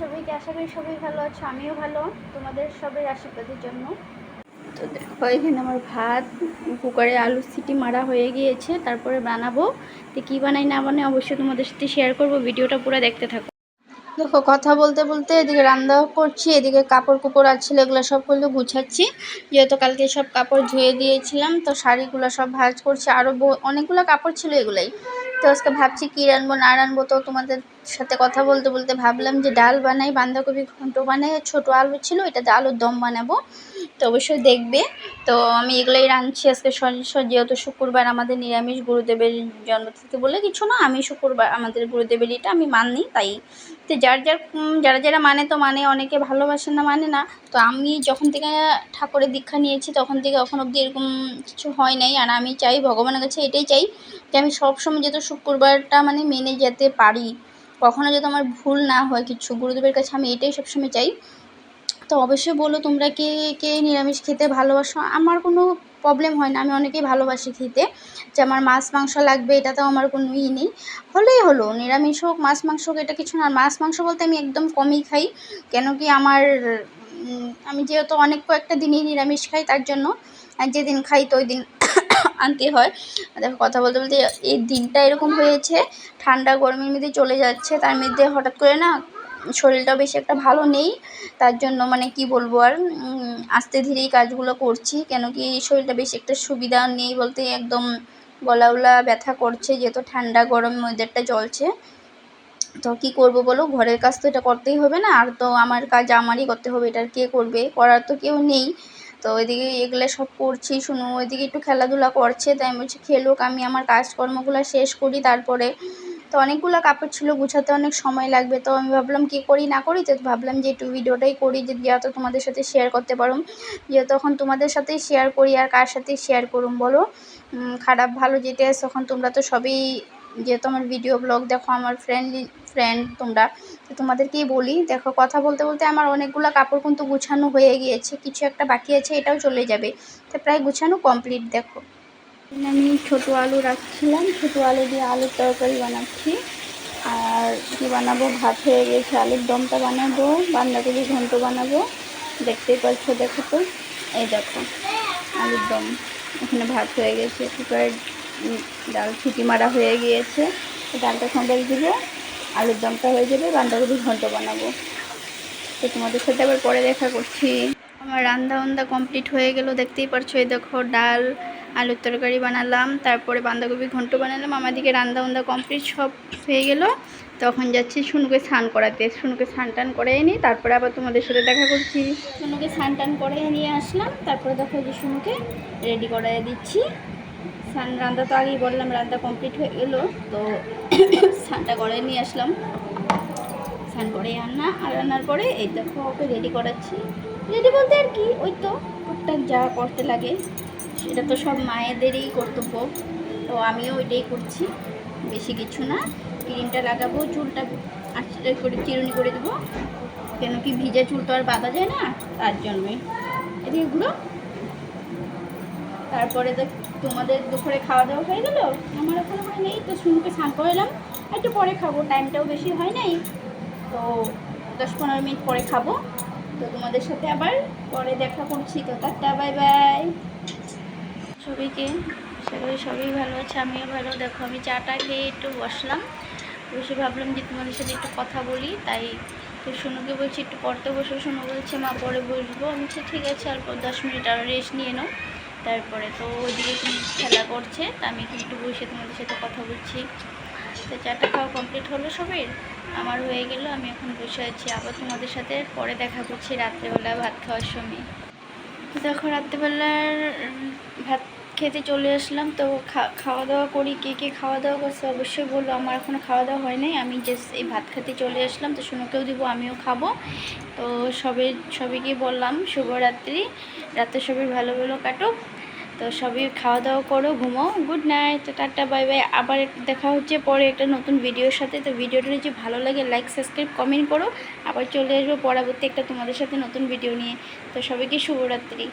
সবাইকে আশা করি সবাই ভালো আছো, আমিও ভালো। তোমাদের সবাই আশীর্বাদের জন্য। তো দেখো, এখানে আমার ভাত, কুকারে আলু সিটি মারা হয়ে গিয়েছে, তারপরে বানাবো। তো কী বানাই না বানাই অবশ্যই তোমাদের সাথে শেয়ার করব, ভিডিওটা পুরো দেখতে থাকো। দেখো, কথা বলতে বলতে এদিকে রান্না করছি, এদিকে কাপড় কুপড় আছে, এগুলো সব করলে গুছাচ্ছি। যেহেতু কালকে সব কাপড় ধুয়ে দিয়েছিলাম, তো শাড়িগুলো সব ভাজ করছি। আরও অনেকগুলো কাপড় ছিল এগুলাই। তো আজকে ভাবছি কী রানবো না রানবো তো তোমাদের সাথে কথা বলতে বলতে ভাবলাম যে ডাল বানাই, বাঁধাকপি ঘন্ট বানাই ছোটো আলু ছিল এটাতে আলুর দম বানাবো। তো অবশ্যই দেখবে। তো আমি এগুলোই রাঁধছি আজকে যেহেতু শুক্রবার আমাদের নিরামিষ, গুরুদেবের জন্মতিথি বলে কিছু না, আমি শুক্রবার, আমাদের গুরুদেবের এটা আমি মানি, তাই তো যার যার যারা যারা মানে তো মানে অনেকে ভালোবাসে না মানে না। তো আমি যখন থেকে ঠাকুরের দীক্ষা নিয়েছি, তখন থেকে এখন অবধি এরকম কিছু হয় নাই। আর আমি চাই, ভগবানের কাছে এটাই চাই যে আমি সবসময় যেহেতু শুক্রবারটা মানে মেনে যেতে পারি, কখনো যাতে আমার ভুল না হয় কিছু, গুরুদেবের কাছে আমি এটাই সবসময় চাই। তো অবশ্যই বলো তোমরা কে কে নিরামিষ খেতে ভালোবাসো? আমার কোনো প্রবলেম হয় না, আমি অনেকেই ভালোবাসি খেতে। যে আমার মাছ, মাংস লাগবে, এটাতেও আমার কোনো ই নেই। হলেই হলো, নিরামিষ হোক, মাছ, মাংস হোক, এটা কিছু না। মাছ, মাংস বলতে আমি একদম কমই খাই, কেন কি আমার আমি যেহেতু অনেক কয়েকটা দিনই নিরামিষ খাই, তার জন্য যেদিন খাই, তো ওই দিন আনতে হয়। দেখো, কথা বলতে বলতে এই দিনটা এরকম হয়েছে, ঠান্ডা, গরমের মধ্যে চলে যাচ্ছে, তার মধ্যে হঠাৎ করে না শরীরটাও বেশি একটা ভালো নেই, তার জন্য মানে কি বলব আর আস্তে ধীরেই কাজগুলো করছি, কেন কি শরীরটা বেশি একটা সুবিধা নেই বলতে একদম গলা উলা ব্যথা করছে, যেহেতু ঠান্ডা গরম ওয়েদারটা চলছে। তো কি করব বলো, ঘরের কাজ তো এটা করতেই হবে না, আর তো আমার কাজ আমারই করতে হবে, এটা কে করবে? করার তো কেউ নেই। তো ওইদিকে এগুলো সব করছি, শুনো, ওইদিকে একটু খেলাধুলা করছে, তাই আমি বলছি, খেলুক, আমি আমার কাজকর্মগুলো শেষ করি, তারপরে তো অনেকগুলো কাপড় ছিল, গুছাতে অনেক সময় লাগবে। তো আমি ভাবলাম, কি করি, না করি? তো ভাবলাম যে একটু ভিডিওটাই করি, যে যেহেতু তোমাদের সাথে শেয়ার করতে পারো যেহেতু তখন তোমাদের সাথেই শেয়ার করি আর কার সাথে শেয়ার করুম, বলো? খারাপ ভালো যেটা তখন তোমরা তো সবই যেহেতু আমার ভিডিও ব্লগ দেখো আমার ফ্রেন্ডলি ফ্রেন্ড তোমরা। তো তোমাদেরকেই বলি, দেখো কথা বলতে বলতে আমার অনেকগুলো কাপড় কিন্তু গুছানো হয়ে গিয়েছে, কিছু একটা বাকি আছে, এটাও চলে যাবে। তো প্রায় গুছানো কমপ্লিট দেখো। আমি ছোটো আলু রাখছিলাম। ছোটো আলু দিয়ে আলুর তরকারি বানাচ্ছি। আর কি বানাবো? ভাত হয়ে গেছে, আলুর দমটা বানাবো বান্দাকপি ঘন্ট বানাবো। দেখতেই পাচ্ছ, দেখো তো। এই দেখো, আলুর দম। এখানে ভাত হয়ে গেছে কুকার ডাল ছুটি মারা হয়ে গিয়েছে। ডালটা সন্ধ্যায় দেবো, আলুর দমটা হয়ে যাবে বান্দাকপি ঘন্ট বানাবো। তো তোমাদের সাথে আবার পরে দেখা করছি। আমার রান্না বান্দা কমপ্লিট হয়ে গেল, দেখতেই পারছ, এই দেখো, ডাল আলুর তরকারি বানালাম, তারপরে বাঁধাকপি ঘন্ট বানালাম আমার দিকে রান্না বান্দা কমপ্লিট সব হয়ে গেল। তখন যাচ্ছি শুনুকে স্নান করাতে। শুনুকে স্নান টান করে নিই তারপরে আবার তোমাদের সাথে দেখা করছি। শুনুকে স্নান টান করে নিয়ে আসলাম, তারপরে দেখো যে শুনুকে রেডি করে দিচ্ছি। স্নান রান্না তো আগেই বললাম, রান্না কমপ্লিট হয়ে গেলো, তো স্নানটা করে নিয়ে আসলাম। স্নান করে আনা আর রান্নার পরে এই দেখো ওকে রেডি করাচ্ছি। রেডি বলতে আর কি, ওই তো টুকটাক যা করতে লাগে। সেটা তো সব মায়েদেরই কর্তব্য। তো আমিও ওইটাই করছি। বেশি কিছু না। ক্রিমটা লাগাবো, চুলটা আঁচড়ে করে চিরুনি করে দেবো। কেন কি ভিজে চুল তো আর বাঁধা যায় না তার জন্যই। এদিকে ঘুরো। তারপরে তো তোমাদের দুপুরে খাওয়া দাওয়া হয়ে গেল? আমার ওখানে হয় নেই তো শুনকে স্নান এলাম একটু পরে খাব, টাইমটাও বেশি হয় নাই। তো দশ পনেরো মিনিট পরে খাব। তো তোমাদের সাথে আবার পরে দেখা করছি। তো তারটা বাই বাই। সবাইকে। সবাই সবই ভালো আছে, আমিও ভালো। দেখো, আমি চাটা খেয়ে একটু বসলাম। বসে ভাবলাম যে তোমাদের সাথে একটু কথা বলি। তাই তো শুনুকে বলছি, একটু পড়তে বসে। শুনু বলছে, মা, পরে বসবো। আমি বলছি, ঠিক আছে, অল্প দশ মিনিট আরও রেস্ট নিয়ে নাও। তারপরে তো ওইদিকে খেলা করছে। তা আমি একটু বসে তোমাদের সাথে কথা বলছি। তো চাটা খাওয়া কমপ্লিট হলো সবাই আমার হয়ে গেল, আমি এখন বসে আছি। আবার তোমাদের সাথে পরে দেখা করছি রাত্রেবেলা ভাত খাওয়ার সময়। দেখো, রাত্রেবেলার ভাত খেতে চলে আসলাম, তো খাওয়া দাওয়া করি, কে কে খাওয়া দাওয়া করছে অবশ্যই বলল আমার এখনও খাওয়া দাওয়া হয় নাই, আমি জাস্ট এই ভাত খেতে চলে আসলাম, তো সোনুকেও দিব, আমিও খাব। তো সবে সবাইকে বললাম, শুভরাত্রি, রাতে সবাই ভালো ভালো কাটো তো সবই খাওয়া দাওয়া করো, ঘুমাও good night tata bye bye আবার দেখা হচ্ছে পরে একটা নতুন ভিডিওর সাথে। তো ভিডিওটা যদি ভালো লাগে লাইক সাবস্ক্রাইব কমেন্ট করো। আবার চলে আসব পরবর্তী একটা তোমাদের সাথে নতুন ভিডিও নিয়ে। তো সবাইকে শুভরাত্রি।